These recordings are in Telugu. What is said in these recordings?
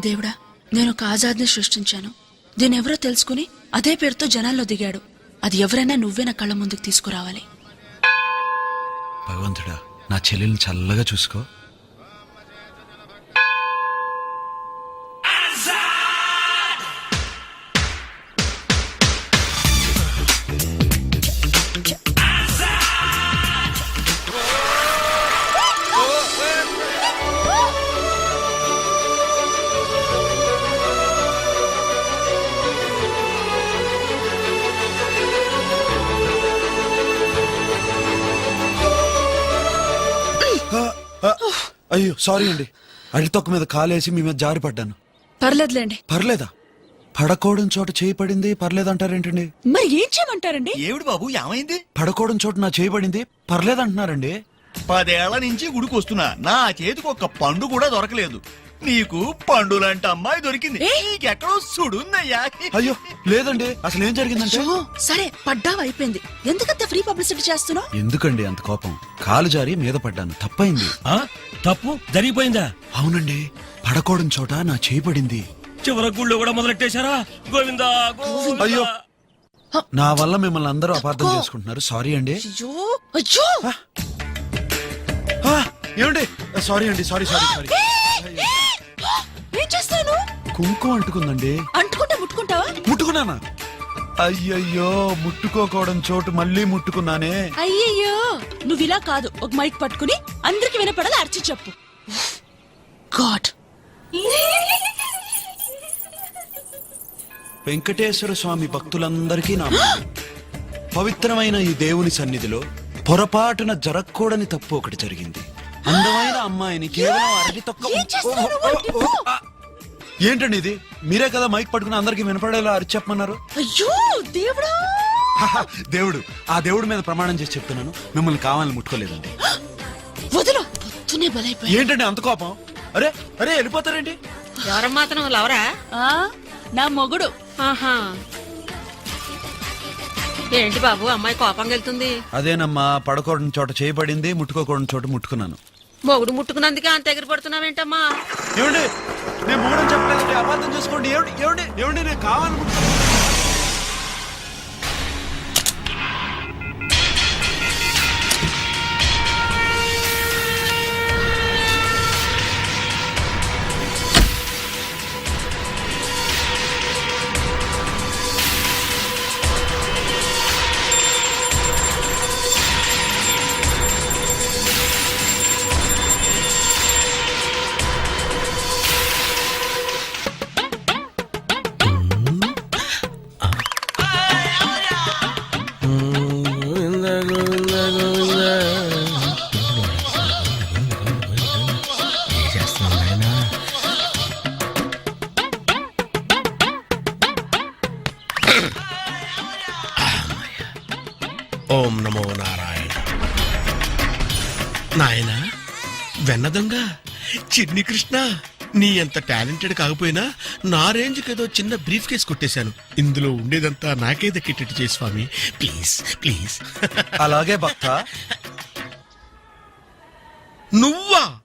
దేవుడా నేను ఒక ఆజాద్ని సృష్టించాను. దీని ఎవరో తెలుసుకుని అదే పేరుతో జనాల్లో దిగాడు. అది ఎవరైనా నువ్వే నా కళ్ళ ముందుకు తీసుకురావాలి. భగవంతుడా నా చెల్లెల్ని చల్లగా చూసుకో. అయ్యో సారీ అండి. అడితొక్క మీద కాలేసి మీ మీద జారి పడ్డాను. పర్లేదులేండి. పర్లేదా? పడకోవడం చోట చేయి పడింది పర్లేదంటారేంటండి? మరి ఏం చేయమంటారండి? ఏమిటి బాబు ఏమైంది? పడకోవడం చోట నా చేయి పడింది పర్లేదంటున్నారండి? పదేళ్ళ నుంచి గుడికి వస్తున్నా నా చేతికి ఒక్క పండు కూడా దొరకలేదు. నీకు పండులాంటి అమ్మాయి దొరికింది. నీకెక్కడో సుడుందయ్యా అయ్యో లేదండి. అసలు ఏం జరిగిందంటే? సరే పడ్డావు అయిపోయింది. ఎందుకంత ఫ్రీ పబ్లిసిటీ చేస్తున్నావు? ఎందుకండి అంత కోపం? కాలు జారి మీద పడ్డాను. తప్పైంది. ఆ? తప్పు? జరిగిపోయిందా? అవునండి. పడకోవడం చోట నా చేయి పడింది. చివరి గుళ్ళు కూడా మొదలెట్టేశారా? గోవిందా గోవిందా. అయ్యో. నా వల్ల మిమ్మల్ని అందరూ అపార్థం చేసుకుంటున్నారు. సారీ అండి. అయ్యో అయ్యో. ఆ, ఏమండి? సారీ అండి సారీ సారీ సారీ. కుంకుమ అంటుకుందండి. అంటుకుంటే ముట్టుకుంటావా? ముట్టుకున్నానా? అయ్యయ్యో ముట్టుకోకోవడం చోటు మళ్ళీ ముట్టుకున్నానే. అయ్యయ్యో నువ్వు ఇలా కాదు. ఒక మైక్ పట్టుకుని అందరికి వినపడాలి అర్చి చెప్పు. గాడ్. వెంకటేశ్వర స్వామి భక్తులందరికీ నా. పవిత్రమైన ఈ దేవుని సన్నిధిలో పొరపాటున జరగకూడని తప్పు ఒకటి జరిగింది. అందమైన అమ్మాయిని కేవలం అరటి తొక్క ఏంటండి ఇది? మీరే కదా మైక్ పట్టుకుని అందరికి వినపడేలా అరిచి చెప్పమన్నారు అయ్యో దేవుడా! హహ, దేవుడు ఆ దేవుడి మీద ప్రమాణం చేసి చెప్తున్నాను. మిమ్మల్ని కావాలని ముట్టుకోలేదండి. వదిలు పొద్దునే బలైపోయా ఏంటండి అంత కోపం? అరే అరే వెళ్ళిపోతారేంటి? ఎవరమ్మా అతను లవరా? ఆ, నా మొగుడు. ఆహా. ఏంటి బాబు అమ్మాయి కోపంగా వెళ్తుంది? అదేనమ్మా పడకూడని చోట చేయబడింది ముట్టుకోకూడని చోట ముట్టుకున్నాను. మొగుడు ముట్టుకున్నందుకే అంత ఎగిరి పడుతున్నావేంటమ్మా ఏమండి? నేను మూడని చెప్పలేదు అబద్ధం చేసుకోండి. ఏమిటి ఏమిటి ఏమిటి నేను కావాలనుకుంటున్నాను. ఓం నమో నారాయణ. నాయన వెన్న దొంగ చిన్ని కృష్ణ నీ అంత టాలెంటెడ్ కాకపోయినా నా రేంజ్కి ఏదో చిన్న బ్రీఫ్ కేస్ కొట్టేశాను. ఇందులో ఉండేదంతా నాకే దక్కేటట్టు చేయి స్వామి. Please please. అలాగే భక్త. నువ్వా?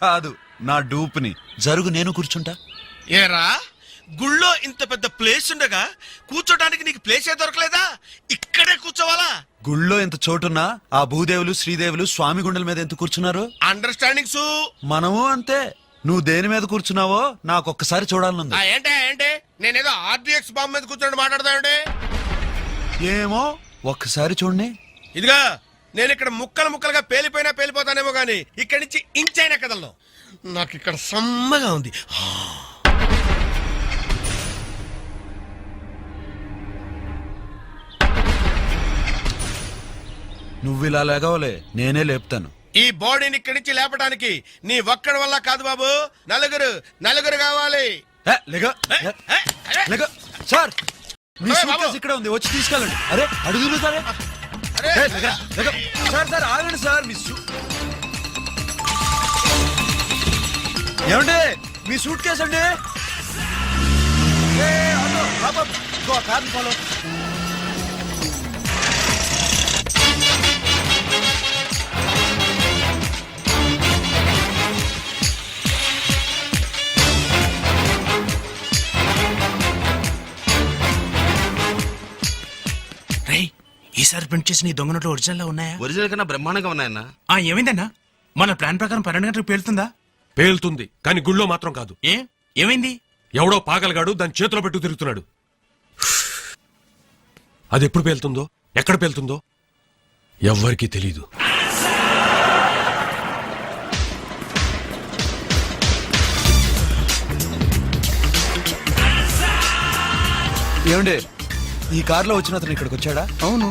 కాదు నా డూప్ని. జరుగు నేను కూర్చుంటా. ఏరా? గుళ్ళో ఇంత పెద్ద ప్లేస్ ఉండగా కూర్చోడానికి నీకు ప్లేసే దొరకలేదా? ఇక్కడే కూర్చోవాలా? గుళ్ళో ఎంత చోటున్నా ఆ భూదేవులు శ్రీదేవులు స్వామి గుండెల మీద ఎంత కూర్చున్నారు? అండర్స్టాండింగ్స్ మనము అంతే. నువ్వు దేని మీద కూర్చున్నావో నాకు ఒక్కసారి చూడాలనుంది. ఏంటే ఏంటే? నేనేదో ఆర్డిఎక్స్ బాంబు మీద కూర్చొని మాట్లాడతానంటే ఏమో ఒక్కసారి చూడండి. ఇదిగా నేను ఇక్కడ ముక్కలు ముక్కలుగా పేలిపోయినా పేలిపోతానేమో గానీ ఇక్కడి నుంచి ఇంచైనా కదలను. నాకు ఇక్కడ సమ్మగా ఉంది. నువ్వు ఇలా లేగవలే నేనే లేపుతాను ఈ బాడీని ఇక్కడి నుంచి లేపడానికి నీ ఒక్కడి వల్ల కాదు బాబు నలుగురు నలుగురు కావాలి ఏ, లేగ, ఏ, ఏ, ఏ, అరే, లేగ. సార్ మీ అరే, సూట్ బాబు. ఇక్కడే ఉంది వచ్చి తీసుకెళ్ళండి అరే అడుగులు సరే అరే. సార్ సార్ ఆగండి సార్ మీ సూ ఏమండి మీ సూట్ కేసు అండి ఏ, ఆటో, ఆపో. ఇదిగో ఆ కార్ని ఫాలో ఈసారి ప్రింట్ చేసిన ఈ దొంగ నోట్లు ఒరిజినల్లో ఉన్నాయా? ఒరిజినల్ కన్నా బ్రహ్మాండంగా ఉన్నాయన్న? ఆ ఏమైందన్నా? మన ప్లాన్ ప్రకారం పన్నెండు గంటలకు పేలుతుందా? పేలుతుంది కానీ గుళ్ళో మాత్రం కాదు. ఏ? ఏమైంది? ఎవడో పాగలగాడు దాని చేతిలో పెట్టు తిరుగుతున్నాడు. అది ఎప్పుడు పేలుతుందో? ఎక్కడ పేలుతుందో? ఎవ్వరికీ తెలీదు. ఏమండి ఈ కారులో వచ్చిన అతను ఇక్కడికి వచ్చాడా? అవును.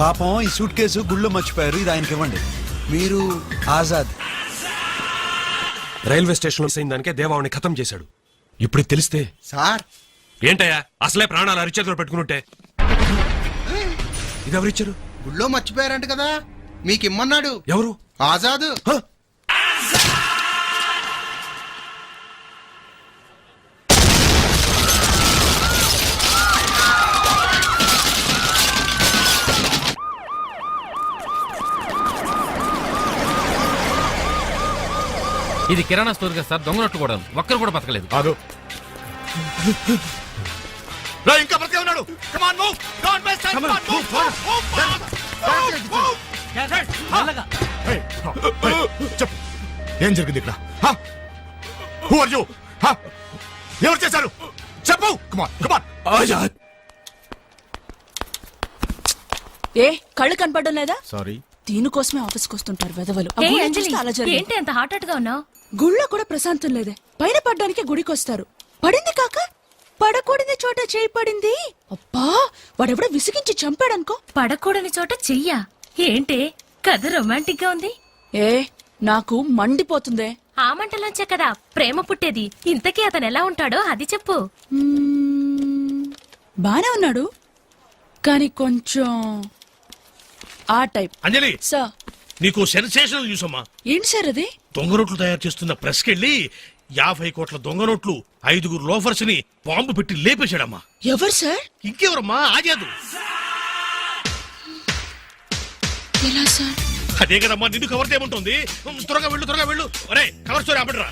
పాపం ఈ సూట్ కేసు గుళ్ళో మర్చిపోయారు. ఇది ఆయనకి ఇవ్వండి. మీరు ఆజాద్. రైల్వే స్టేషన్లో అయిన దానికే దేవావుని ఖతం చేశాడు. ఇప్పుడు తెలిస్తే సార్. ఏంటయ్యా? అసలే ప్రాణాలు అరిచేతిలో పెట్టుకుంటే ఇది ఎవరిచ్చారు? గుళ్ళో మర్చిపోయారంట కదా. మీకు ఇమ్మన్నాడు. ఎవరు? ఆజాద్. ఇది కిరాణా స్టోర్ కదా సార్ దొంగనట్లు కూడా ఒక్కరు కూడా బతకలేదు. రా, ఇంకా బ్రతికే ఉన్నాడు. చెప్పు. ఏం జరిగింది ఇక్కడ? హూ ఆర్ యు ఎవరు చేశారు? చెప్పు. కమాన్ కమాన్ ఆజాద్ ఏ కళ్ళు కనపడడం లేదా? సారీ దీనికోసమే ఆఫీస్కి వస్తుంటారు వెదవలు. ఏంటి అంత హాట్గా ఉన్నావు? గుళ్ళో కూడా ప్రశాంతం లేదే. పైన పడ్డానికి గుడికి వస్తారు పడింది కాక? పడకూడని చోట చేయి పడింది? అబ్బా వాడెవడో విసిగించి చంపాడనుకో. పడకూడని చోట చెయ్యా? ఏంటి? కథ రొమాంటిక్గా ఉంది. ఏ నాకు మండిపోతుందే. ఆ మంటలోంచే కదా ప్రేమ పుట్టేది. ఇంతకీ అతను ఎలా ఉంటాడో అది చెప్పు. మ్మ్, బానే ఉన్నాడు. కానీ కొంచెం ఆ టైప్. అంజలి! సార్. నీకు సెన్సేషనల్ న్యూస్ అమ్మా. ఏంటి సార్ అది? దొంగ నోట్లు తయారు చేస్తున్న ప్రెస్ కెళ్ళి యాభై కోట్ల దొంగ నోట్లు ఐదుగురు లోఫర్స్ని బాంబు పెట్టి లేపేశాడమ్మా. ఎవరు సార్? ఇంకెవరమ్మా? ఆజాదు. ఎలా సార్? అదే కదమ్మా నిన్ను కవర్ చేయమంటుంది. త్వరగా వెళ్ళు త్వరగా వెళ్ళు. ఒరే కవర్ స్టోరీ అప్పటిరా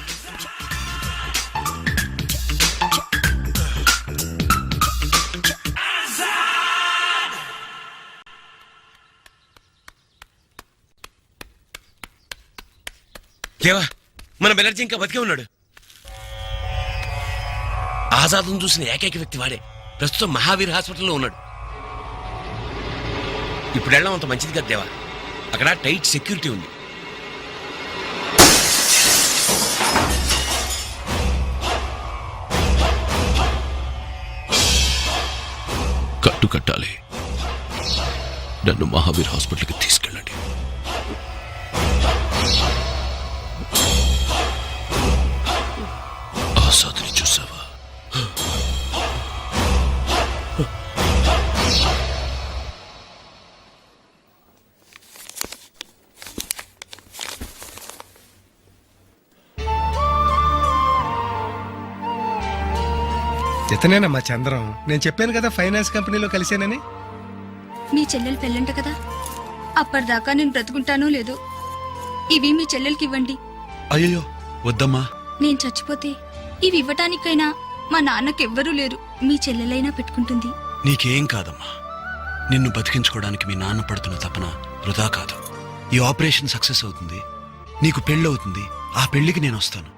లేవా? మన బెనర్జీ ఇంకా బతికే ఉన్నాడు. ఆజాద్ను చూసిన ఏకైక వ్యక్తి వాడే. ప్రస్తుతం మహావీర్ హాస్పిటల్లో ఉన్నాడు. ఇప్పుడు వెళ్ళడం అంత మంచిది కదా దేవా. అక్కడ టైట్ సెక్యూరిటీ ఉంది. కట్టు కట్టాలి. నన్ను మహావీర్ హాస్పిటల్కి తీసుకు ఇతనేనమ్మా చంద్రం? నేను చెప్పాను కదా ఫైనాన్స్ కంపెనీలో కలిశానని. మీ చెల్లెలు పెళ్ళంట కదా? అప్పటిదాకా నేను బ్రతుకుంటానో లేదో ఇవి మీ చెల్లెలకి ఇవ్వండి. అయ్యో వద్దమ్మా. నేను చచ్చిపోతే ఇవి ఇవ్వటానికైనా మా నాన్నకెవ్వరూ లేరు. మీ చెల్లెలైనా పెట్టుకుంటుంది. నీకేం కాదమ్మా. నిన్ను బతికించుకోవడానికి మీ నాన్న పడుతున్న తపన వృధా కాదు. ఈ ఆపరేషన్ సక్సెస్ అవుతుంది. నీకు పెళ్ళి అవుతుంది ఆ పెళ్ళికి నేను వస్తాను.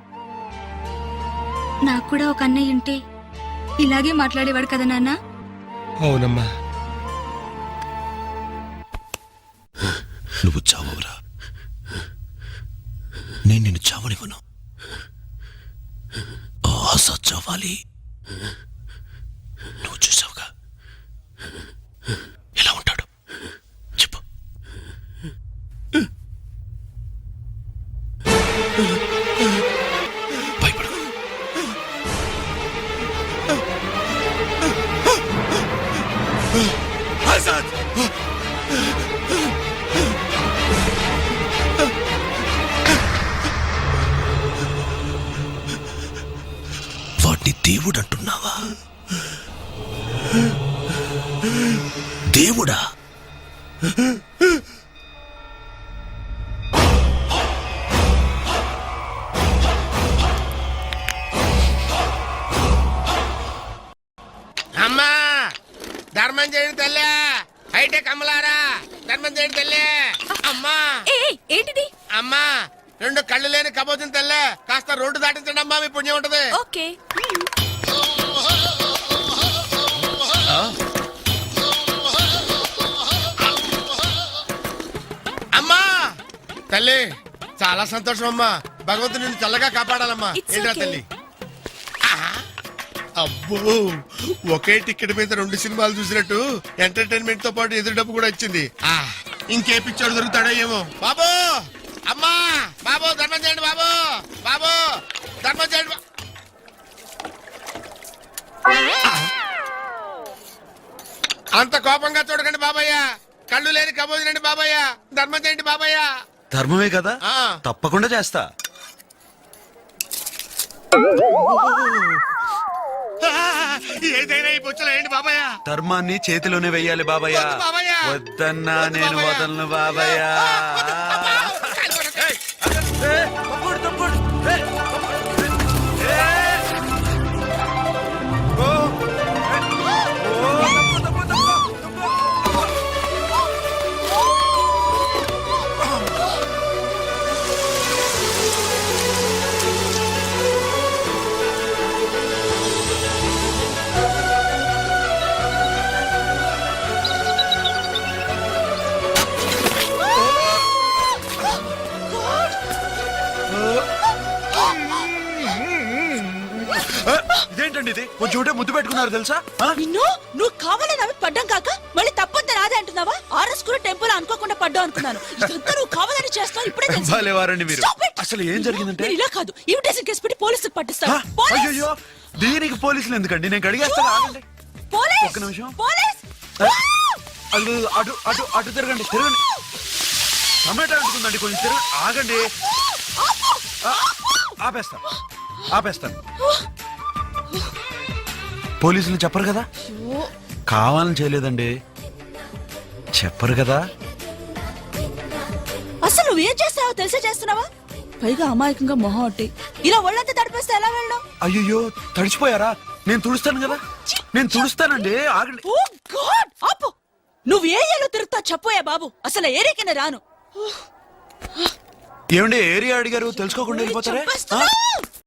నాకు కూడా ఒక అన్నయ్య ఉంటే ఇలాగే మాట్లాడేవాడు కదా నాన్న? అవునమ్మా. నువ్వు చావవురా? నేను నిన్ను చావనివ్వను. ఆ ఆశ చావాలి. రెండు కళ్ళు లేని కబోదిన తెల్లే. కాస్త రోడ్డు దాటించండి అమ్మా మీ పుణ్యం ఉంటది. ఓకే. అమ్మా! తల్లి చాలా సంతోషం అమ్మా. భగవంతుడు నిన్ను చల్లగా కాపాడాలమ్మా. It's ఏంట్రా okay. తల్లి? ఆహా. అబ్బో! ఒకే టికెట్ మీద రెండు సినిమాలు చూసినట్టు ఎంటర్టైన్మెంట్తో పాటు ఎదురు డబ్బు కూడా వచ్చింది ఆ, ఇంకే పిక్చర్ దొరుకుతాడో ఏమో. బాబు అమ్మా బాబు ధర్మం చేయండి బాబు బాబు ధర్మం చేయండి బా- అంత కోపంగా చూడకండి బాబయ్య. కళ్ళు లేని కబోదినండి బాబయ్య. ధర్మం చేయండి బాబయ్య. ధర్మమే కదా? ఆ. తప్పకుండా చేస్తా. ఏదైనా ఈ బుచ్చలో బాబయ్య. ధర్మాన్ని చేతిలోనే వెయ్యాలి బాబయ్య. వద్దు బాబయ్య. వద్దన్నా వద్దు నేను. వదలను బాబయ్య. కొంచెం ఉంటే ముద్దు పెట్టుకున్నారు తెలుసా? ఆ? నిన్ను నువ్వు కావాలని అవి పడ్డం కాక మళ్ళీ తప్పంత నాదే అంటున్నావా? ఆర్ఎస్ కూడా టెంపుల్ అనుకోకుండా పడ్డావు అనుకున్నాను. ఇదంతా నువ్వు కావాలని చేస్తావు ఇప్పుడే తెలిసింది. భలేవారండి మీరు. Stop it! అసలు ఏం జరిగిందంటే? నేను ఇలా కాదు. ఇవిటేషన్ కేసు పెట్టి పోలీసులకు పట్టిస్తాను ఆ, అయ్యయ్యో దీనికి పోలీసులు ఎందుకండి? నేను కడిగేస్తాను ఆగండి. పోలీస్ ఒక్క నిమిషం. పోలీస్ అటు అటు అటు అటు తిరగండి తిరగండి. టమాటా అంటుకుందండి కొంచెం తిరగండి ఆగండి. ఆ, ఆపేస్తాను. ఆపేస్తాను. పోలీసులు చెప్పరు కదా? కావాలని చేయలేదండి. చెప్పరు కదా? అసలు నువ్వు ఏం చేస్తావో తెలిసే చేస్తున్నావా? పైగా అమాయకంగా మొహం ఒట్టి. ఇలా ఒళ్ళంతా తడిపేస్తే ఎలా వెళ్ళడం? అయ్యయ్యో తడిచిపోయారా? నేను తుడుస్తాను కదా. నేను తుడుస్తానండి ఆగండి. Oh god! ఆపు! నువ్వు ఏ ఏలో తిరుగుతా చెప్పోయా బాబు. అసలు ఏరికనే రాను? ఏమండి ఏరియా అడిగారు తెలుసుకోకుండా వెళ్ళిపోతారే.